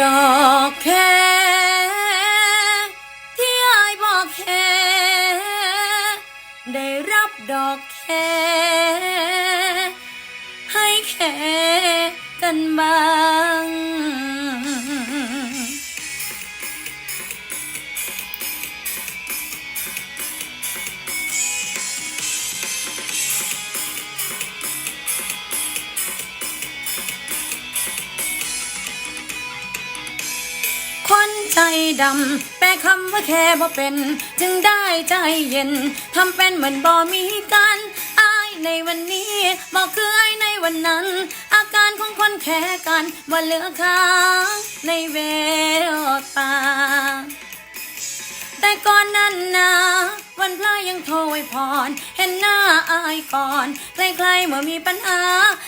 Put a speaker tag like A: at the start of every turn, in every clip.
A: ดอกแค่ที่อายบอกแค่ได้รับดอกแค่ให้แค่กันบ้าง ใจดำแปลคำว่าแค่บ่เป็น จึงได้ใจเย็น ทำเป็นเหมือนบ่มีกันอายในวันนี้บอกคืออายในวันนั้น อาการของคนแค่กันว่าเหลือค้างในเวลตา แต่ก่อนนั้นนะวันพระยังโทรไว้พร เห็นหน้าอายก่อนใครๆเมื่อมีปัญหา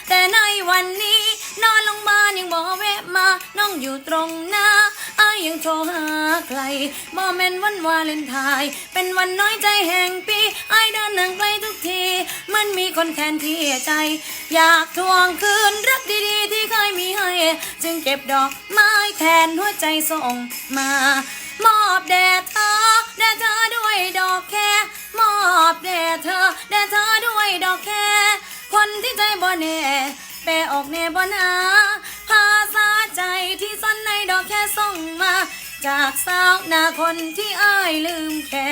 A: แต่ในวันนี้ นอนลงมาลยังบอกแวะมา น้องอยู่ตรงหน้า ยยังโทรหาใครบอแม่นวันวาเลนไทน์เป็นวันน้อยใจแห่งปีไอเดินหนังไกลทุกที มันมีคนแทนที่ใจ อยากทวงคืนรักดีๆ ที่เคยมีให้ จึงเก็บดอกไม้แทนหัวใจส่งมา มอบแด่เธอแด่เธอด้วยดอกแค่มอบแด่เธอแด่เธอด้วยดอกแค่คนที่ใจบ่แน่แปลออกแน่บ่นา จากสาวนาคนที่อ้ายลืมแค่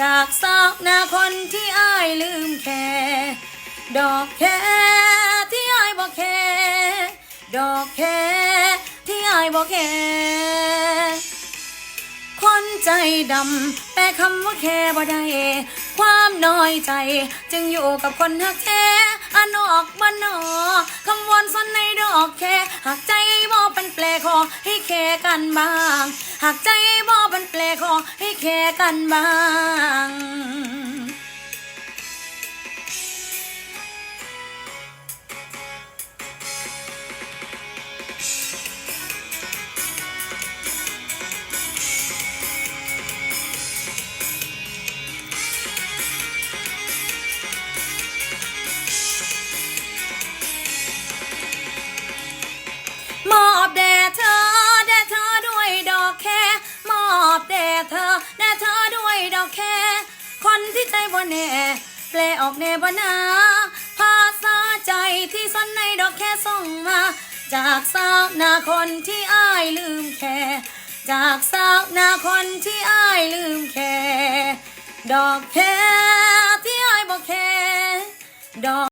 A: จากสาวนาคนที่อ้ายลืมแค่ ดอกแค่ที่อ้ายบอกแค่ ดอกแค่ที่อ้ายบอกแค่คนใจดำแปลคำว่าแค่บ่ได้ความน้อยใจ จึงอยู่กับคนหักแค่อนอกบ้านนอกคำวอนซ่อนในดอกแค่หักใจบ่เป็นแปลคอให้แค่กันบ้าง หากใจบ่เป็นแปลขอให้แค่กันบ้าง เธอแด่เธอด้วยดอกแค่คนที่ใจบ่แน่แปลออกแน่บ่นาภาษาใจที่ซ่อนในดอกแค่ส่งมา จากสาวนาคนที่อ้ายลืมแค่จากสาวนาคนที่อ้ายลืมแค่ดอกแค่ที่อ้ายบอกแค่ดอก